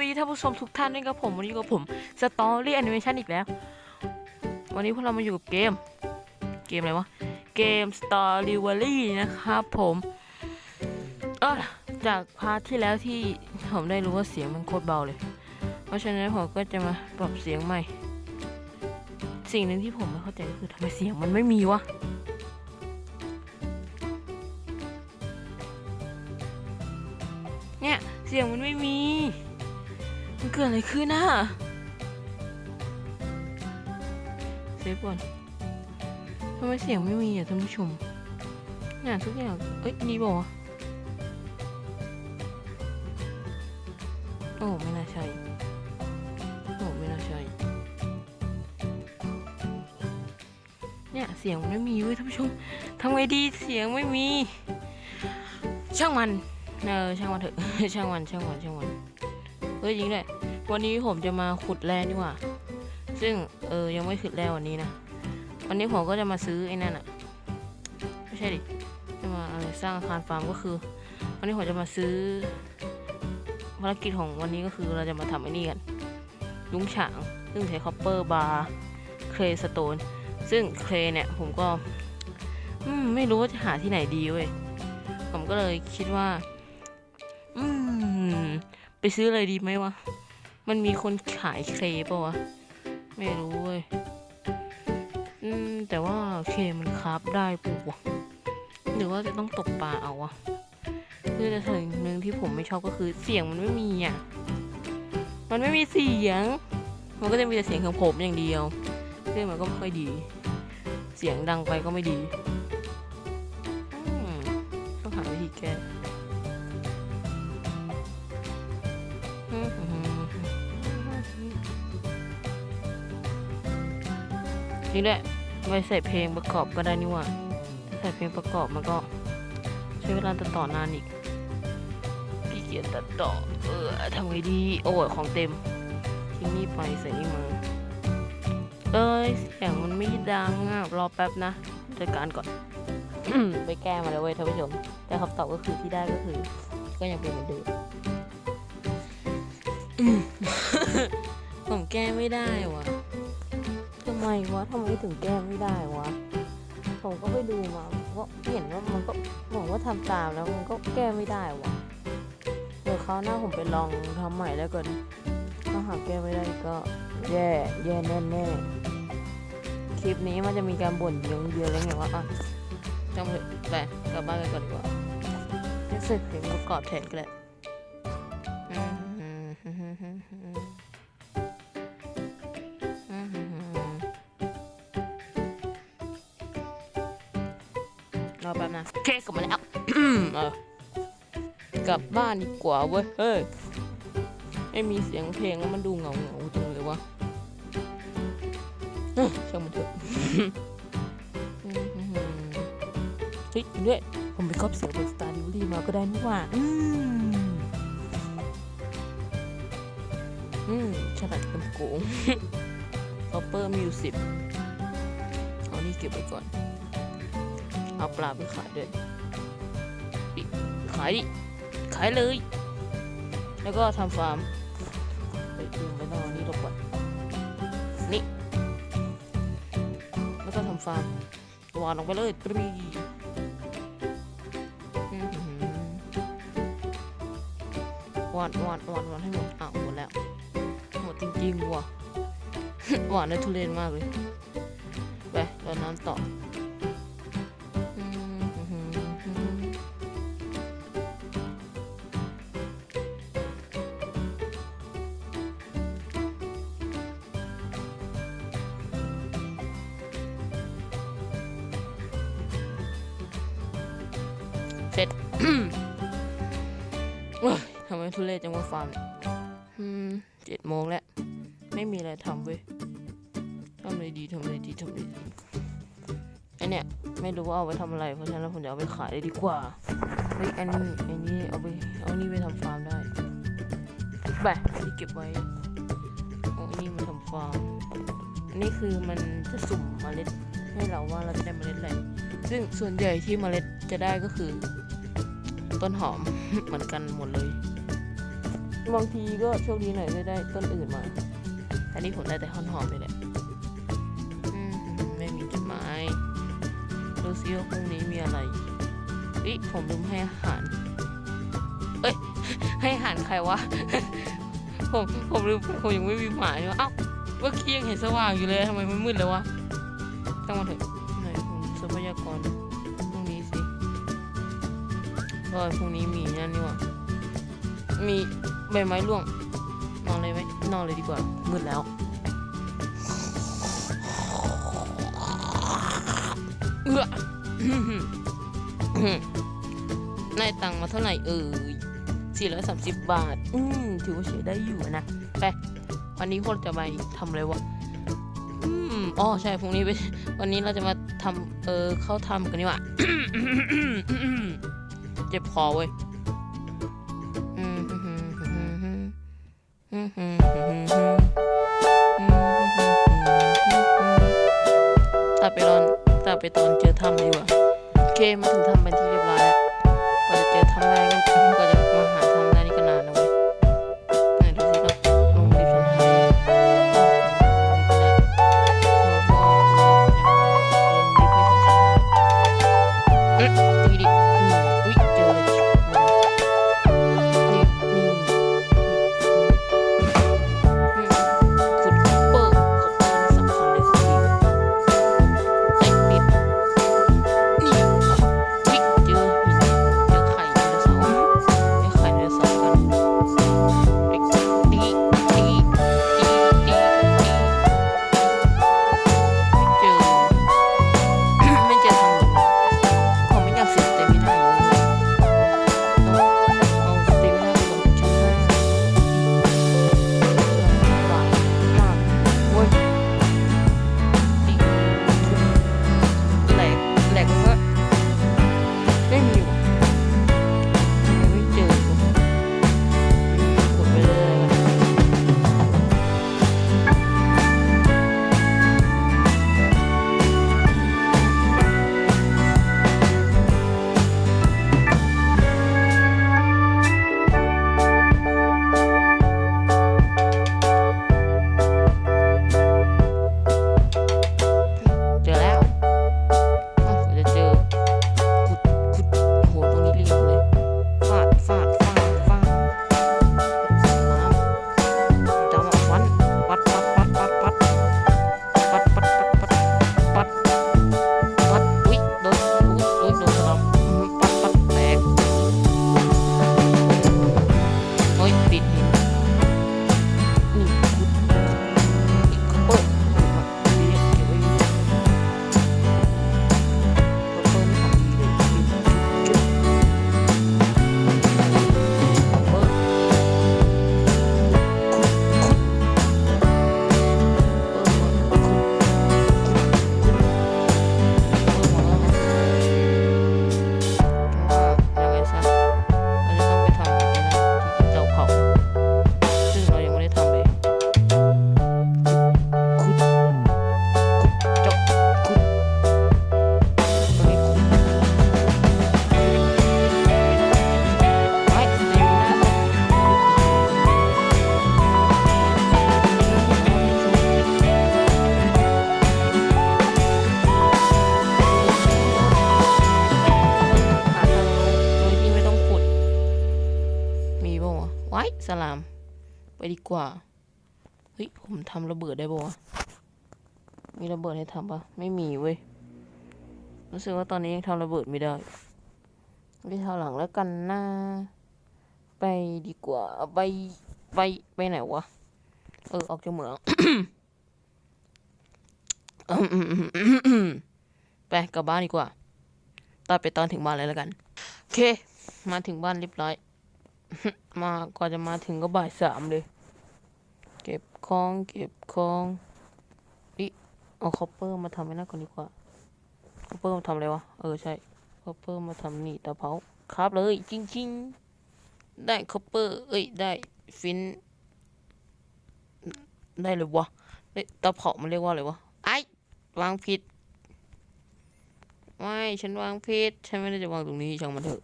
วัสดีท่านผู้ชมทุกท่านด้วยกับผมวันนี้กับผมสตอรี่แอนิเมชันอีกแล้ว วันนี้พวกเรามาอยู่กับเกม เกมอะไรวะ เกม Story นะครับผมเออจากพาร์ทที่แล้วที่ผมได้รู้ว่าเสียงมันโคตรเบาเลย เพราะฉะนั้นผมก็จะมาปรับเสียงใหม่ สิ่งหนึ่งที่ผมไม่เข้าใจก็คือทำไมเสียงมันไม่มีวะเนี่ยเสียงมันไม่มี มันเกิดอะไรขึ้นน่ะเซฟก่อนทำไมเสียงไม่มีอะท่านผู้ชมเนี่ยทุกอย่าง เอ้ยนี่บอกว่าโอ้ไม่น่าใช่โอ้ไม่น่าใช่เนี่ยเสียงไม่มีเว้ยท่านผู้ชมทำไงดีเสียงไม่มี ช่างมันเออช่างมันเถอะช่างมันช่างมันช่างมัน เฮ้ยจริงด้วยวันนี้ผมจะมาขุดแร่นี่ว่า ซึ่งเออยังไม่ขุดแร่วันนี้นะ วันนี้ผมก็จะมาซื้อไอ้นั่นอะไม่ใช่ดิ จะมาอะไรสร้างอาคารฟาร์มก็คือ วันนี้ผมจะมาซื้อภารกิจของวันนี้ก็คือเราจะมาทำไอ้นี่กันลุงฉาง ซึ่งใช้คอปเปอร์บาร์เคลสโตน ซึ่งเคลเนี่ยผมก็อืมไม่รู้ว่าจะหาที่ไหนดีเว้ย ผมก็เลยคิดว่า ไปซื้ออะไรดีไหมวะ มันมีคนขายเคปะวะ ไม่รู้เว้ย อืม แต่ว่าเคมันคราฟได้ปูวะหรือว่าจะต้องตกปลาเอาวะคือแต่สิ่งหนึ่งที่ผมไม่ชอบก็คือเสียงมันไม่มีอะ มันไม่มีเสียง มันก็จะมีแต่เสียงของผมอย่างเดียวซึ่งมันก็ไม่ค่อยดี เสียงดังไปก็ไม่ดี นี่แหละไม่ใส่เพลงประกอบก็ได้นี่ว่าใส่เพลงประกอบมันก็ใช้เวลาตัดต่อนานอีกขี้เกียจตัดต่อ เออทำไงดี โอ้ยของเต็มทิ้งนี่ไปใส่นี่มา เอ้ยเสียงมันไม่ดังอะรอแป๊บนะจัดการก่อนไปแก้มาแล้วเว้ยท่านผู้ชม แต่คำตอบก็คือที่ได้ก็คือ ก็ยังเป็นเหมือนเดิมผมแก้ไม่ได้วะ ไมวะทำไมถึงแก้ไม่ได้วะ ผมก็ไปดูมาก็เห็นว่ามันก็บอกว่าทำตามแล้วมันก็แก้ไม่ได้วะเดี๋ยวคราวหน้าผมไปลองทำใหม่แล้วกันถ้าหากแก้ไม่ได้ก็แย่แย่แน่แน่คลิปนี้มันจะมีการบ่นเยอะเยอะแล้วไงวะอะจังเลยไปกลับบ้านกันก่อนดีกว่าจะเสร็จเพลงประกอบแทนก็แหล้ว อแป๊บนะโอเคกลับมาแล้วเออกลับบ้านดีกว่าเว้ยเฮ้ยไม่มีเสียงเพลงแล้วมันดูเหงาเหงาๆจังเลยวะเอ้ยช่างมันเถอะเฮ้ยด้วยผมไปครอบเสียงบนสตาร์ดิวลี่มาก็ได้นี่หว่าอืมอืมฉลาดกำโกงคอปเปอร์มิวสิกเอานี่เก็บไว้ก่อน เอาปลาไปขายด้วยขายดิขายเลย แล้วก็ทำฟาร์มไปลืมไปต้องเอานี่ลบก่อนนี่แล้วก็ทำฟาร์มหวานลงไปเลยปรีอื้อหือหวานหวานหวานหวานให้หมดอ้าวหมดแล้วหมดจริงๆว่ะหวานได้ทุเรศมากเลยไปรดน้ำต่อ ฟาร์มเนี่ยอืมเจ็ดโมงแล้ว ไม่มีอะไรทำเว้ยทำอะไรดีทำอะไรดีทำอะไรดีไอเนี่ยไม่รู้ว่าเอาไว้ทำอะไร เพราะฉะนั้นผมจะเอาไปขายเลยดีกว่าเฮ้ยอันนี้อันนี้เอาไปเอานี่ไปทำฟาร์มได้ไปที่เก็บไว้เอาอันนี้มาทำฟาร์มอันนี้คือมันจะสุ่มเมล็ดให้เราว่าเราจะได้เมล็ดอะไรซึ่งส่วนใหญ่ที่เมล็ดจะได้ก็คือ ต้นหอมเหมือนกันหมดเลยอ บางทีก็โชคดีหน่อยได้ได้ต้นอื่นมา อันนี้ผมได้แต่หอนหอมเลยแหละอืมไม่มีจดหมายดูซิว่าพรุ่งนี้มีอะไรอิผมลืมให้อาหาร เอ้ย ให้อาหารใครวะ ผม ผมลืม ผมยังไม่มีหมาเลยเอ้าเมื่อกี้ยังเห็นสว่างอยู่เลยทำไมมันมืดแล้ววะช่างมันเถอะไหนผมทรัพยากรพรุ่งนี้สิเออพรุ่งนี้มีนั่นนี่หว่ามี ใบไม้ร่วง นอนเลยไหมนอนเลยดีกว่า มืดแล้ว เอื้อนายตังค์มาเท่าไหร่เอ่ย430 บาท อืมถือว่าใช้ได้อยู่นะไปวันนี้พวกเราจะไปทำอะไรวะ อืมอ๋อใช่พรุ่งนี้ไปวันนี้เราจะมาทำเออเข้าทำกันนี่หว่าเจ็บคอเว้ย Game ไปดีกว่า เฮ้ย ผมทำระเบิดได้บ่วะ มีระเบิดให้ทำปะไม่มีเว้ย รู้สึกว่าตอนนี้ยังทำระเบิดไม่ได้ไปเท่าหลังแล้วกันนะไปดีกว่า ไป ไป ไปไหนวะ เออ ออกจากเหมืองไปกลับบ้านดีกว่าตัดไปตอนถึงบ้านเลยแล้วกัน โอเค มาถึงบ้านเรียบร้อย มาก่อนจะมาถึงก็บ่ายสามเลย เก็บของ เก็บของอิเอาคอปเปอร์มาทำไว้น้าก่อนดีกว่าคอปเปอร์มาทำอะไรวะ เออใช่คอปเปอร์มาทำนี่ตะเผาครับเลยจริงๆ ได้คอปเปอร์ เอ้ยได้ฟิน ได้เลยวะได้ตะเผามันเรียกว่าอะไรวะไอ้วางผิดไม่ฉันวางผิดฉันไม่ได้จะวางตรงนี้ช่างมันเถอะ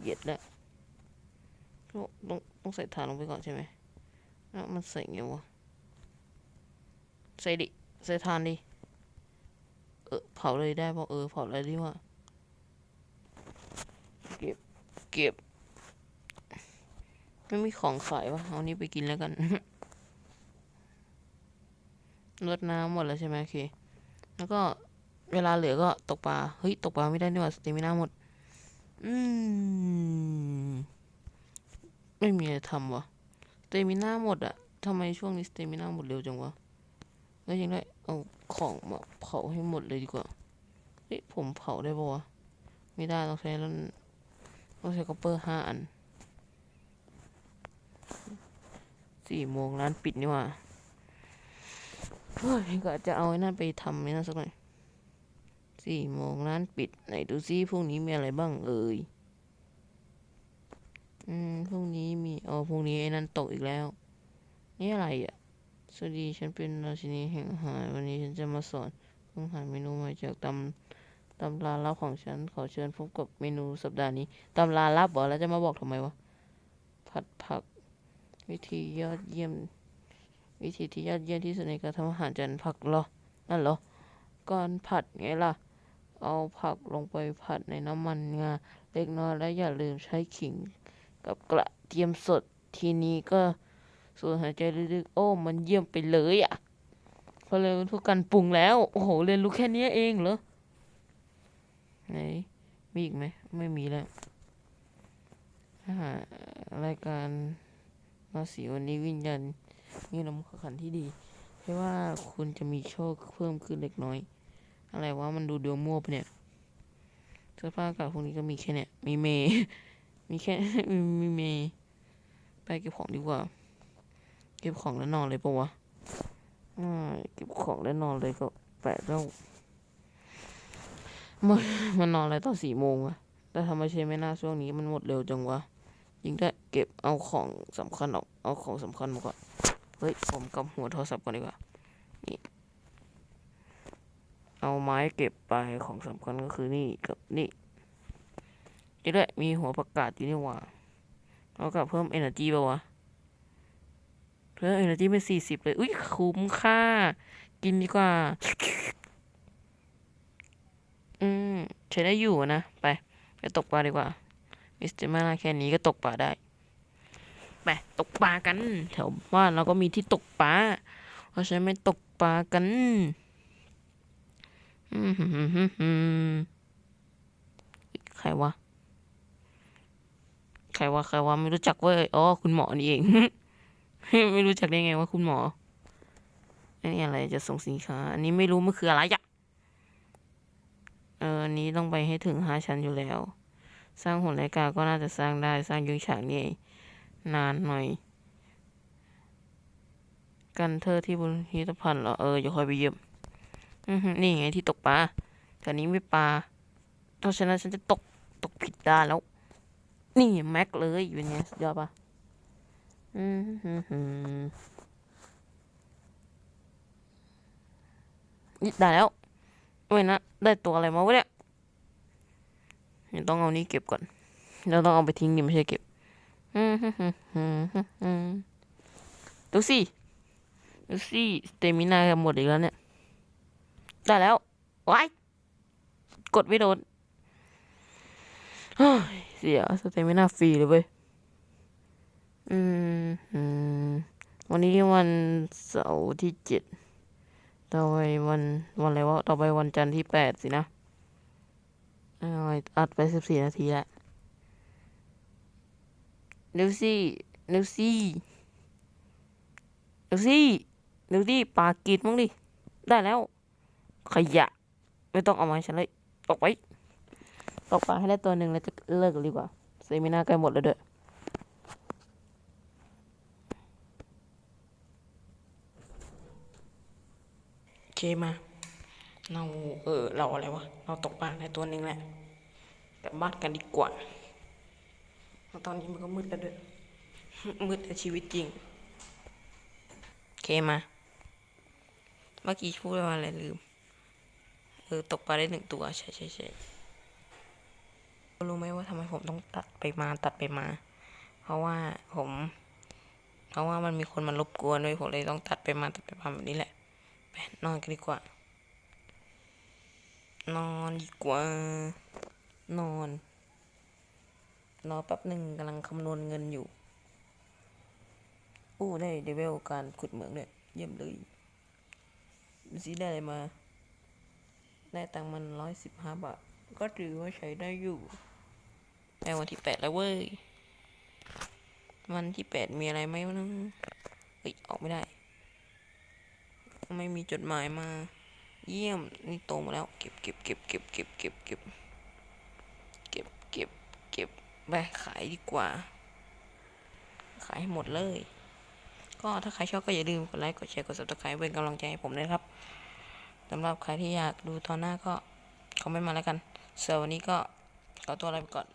เกียจแล้วต้องต้องใส่ฐานลงไปก่อนใช่ไหมแล้วมันใส่ไงวะ ใส่ดิ ใส่ฐานดิ เออเผาเลยได้ป่ะเออเผาเลยดีว่าเก็บ เก็บ ไม่มีของขายวะเอานี้ไปกินแล้วกันรดน้ำหมดแล้วใช่ไหมโอเค แล้วก็เวลาเหลือก็ตกปลา เฮ้ย ตกปลาไม่ได้นี่หว่าสเตมิน่าหมด อืม ไม่มีอะไรทำวะสเตมิน่าหมดอะทำไมช่วงนี้สเตมิน่าหมดเร็วจังวะ แล้วยังได้เอาของมาเผาให้หมดเลยดีกว่า เฮ้ยผมเผาได้ปะวะ ไม่ได้ต้องใช้แล้วต้องใช้คอปเปอร์ห้าอัน สี่โมงร้านปิดนี่หว่าเฮ้ยก็จะเอาไอ้นั่นไปทำไอ้นั่นสักหน่อย สี่โมงร้านปิดไหนดูซิพรุ่งนี้มีอะไรบ้างเอ่ย อืมพรุ่งนี้มีอ๋อพรุ่งนี้ไอ้นั่นตกอีกแล้ว นี่อะไรอะ สวัสดีฉันเป็นราชินีแห่งอาหารวันนี้ฉันจะมาสอนเพิ่งหาเมนูใหม่จากตำตำราลับของฉันขอเชิญพบกับเมนูสัปดาห์นี้ตำราลับเหรอแล้วจะมาบอกทำไมวะผัดผัก วิธียอดเยี่ยม วิธีที่ยอดเยี่ยมที่สุดในการทำอาหารจานผักเหรอนั่นเหรอก่อนผัดไงล่ะ เอาผักลงไปผัดในน้ำมันงาเล็กน้อยและอย่าลืมใช้ขิง กับกระเทียมสดทีนี้ก็สูดหายใจลึกๆโอ้ มันเยี่ยมไปเลยอะพอเรียนทุกการปรุงแล้ว โอ้โหเรียนรู้แค่นี้เองเหรอไหนมีอีกไหมไม่มีแล้วอาหารรายการมาสีวันนี้วิญญาณมีน้ำขันที่ดีแค่ว่าคุณจะมีโชคเพิ่มขึ้นเล็กน้อย อะไรวะมันดูเดียวมั่วไปะเนี่ยเสื้อผ้ากาศพวกนี้ก็มีแค่เนี่ยมีเมย์มีแค่มีมีเมย์ไปเก็บของดีกว่า เก็บของแล้วนอนเลยปะวะเก็บของแล้วนอนเลยก็แปดแล้วมันมันนอนอะไรตอนสี่โมงอะแต่ทำไมใช่ไม่น่าช่วงนี้มันหมดเร็วจังวะยิงได้เก็บเอาของสำคัญออกเอาของสำคัญมาก่อนเฮ้ยผมกำหัวโทรศัพท์ก่อนดีกว่านี่ เอาไม้เก็บไปของสำคัญก็คือนี่กับนี่นี่ด้วยมีหัวประกาศอยู่นี่หว่าเอากับเพิ่ม energy ป่าวะเพิ่ม energy เป็นสี่สิบเลยอุ้ยคุ้มค่า กินดีกว่า อืมใช้ได้อยู่นะ ไป ไปตกปลาดีกว่า มิสเตอร์มาแค่นี้ก็ตกปลาได้ ไป ตกปลากัน แถวบ้านเราก็มีที่ตกปลาเพราะฉะนั้นไม่ตกปลากัน อืมฮึมฮึมฮึมฮึม ใครวะ ใครวะ ใครวะ ไม่รู้จักเว้ย อ๋อ คุณหมอนี่เอง ไม่รู้จักได้ไงว่าคุณหมออันนี้อะไรจะส่งสินค้า อันนี้ไม่รู้มันคืออะไรอะเอออันนี้ต้องไปให้ถึงห้าชั้นอยู่แล้ว สร้างหุ่นรายกาก็น่าจะสร้างได้ สร้างยุ้งฉางนี่นานหน่อย กันเธอที่บนพิพิธภัณฑ์เหรอ เอออย่าคอยไปเยี่ยม อือนี่ไงที่ตกปลาแต่นี้ไม่ปลาเพราะฉะนั้นฉันจะตกตกผิดด้านแล้ว นี่แม็กเลยเป็นไงสุดยอดปะอืมหืมหืมนี่ได้แล้วเว้ยนะ ได้ตัวอะไรมาวะเนี่ยเดี๋ยวต้องเอานี้เก็บก่อนเราต้องเอาไปทิ้งนี่ไม่ใช่เก็บอืมฮึมฮึมฮึมฮึมฮึมดูสิ ดูสิ สเตมินาหมดอีกแล้วเนี่ย ได้แล้วว้ายกดไม่โดนเฮ้ยเสียสเตมินาฟรีเลยเว้ยอืมอืมวันนี้วันเสาร์ที่เจ็ดต่อไปวันวันอะไรวะ ต่อไปวันจันทร์ที่แปดสินะอาอัดไปสิบสี่นาทีแล้วเร็วสิเร็วสิเร็วสิเร็วดิปากกีดมั้งดิ ได้แล้ว ขยะ ไม่ต้องเอามาฉันเลยออกไปตกปลาให้ได้ตัวหนึ่งแล้วจะเลิกดีกว่าเซมินาใกล้หมดแล้วด้วยโอเคมาเราเออเราอะไรวะเราตกปลาได้ตัวหนึ่งแหละกลับบ้านกันดีกว่าตอนนี้มันก็มืดแล้วด้วยมืดแต่ชีวิตจริงโอเคมา เมื่อกี้พูดว่าอะไรลืม ออตกปลาได้หนึ่งตัวใช่ใช่ใช่รู้ไหมว่าทำไมผมต้องตัดไปมาตัดไปมา เพราะว่าผม เพราะว่ามันมีคนมารบกวนด้วยผมเลยต้องตัดไปมาตัดไปมาแบบนี้แหละไปนอนกันดีกว่า นอนดีกว่า นอนรอแป๊บหนึ่งกำลังคำนวณเงินอยู่อู้ได้เดเวลการขุดเหมืองด้วยเยี่ยมเลยสิได้อะไรมา ได้ตังมันร้อยสิบห้าบาท ก็ถือว่าใช้ได้อยู่แต่วันที่แปดแล้วเว้ย วันที่แปดมีอะไรไหมวะนะเฮ้ย ออกไม่ได้ ไม่มีจดหมายมา เยี่ยม นี่โตมาแล้ว เก็บเก็บเก็บเก็บเก็บเก็บเก็บเก็บเก็บเก็บไปขายดีกว่า ขายให้หมดเลย ก็ถ้าใครชอบก็อย่าลืมกดไลค์ กดแชร์ กด subscribe เป็นกำลังใจให้ผมด้วยนะครับ สำหรับใครที่อยากดูตอนหน้าก็คอมเมนต์มาแล้วกันส่วนวันนี้ก็ขอตัวลาไปก่อน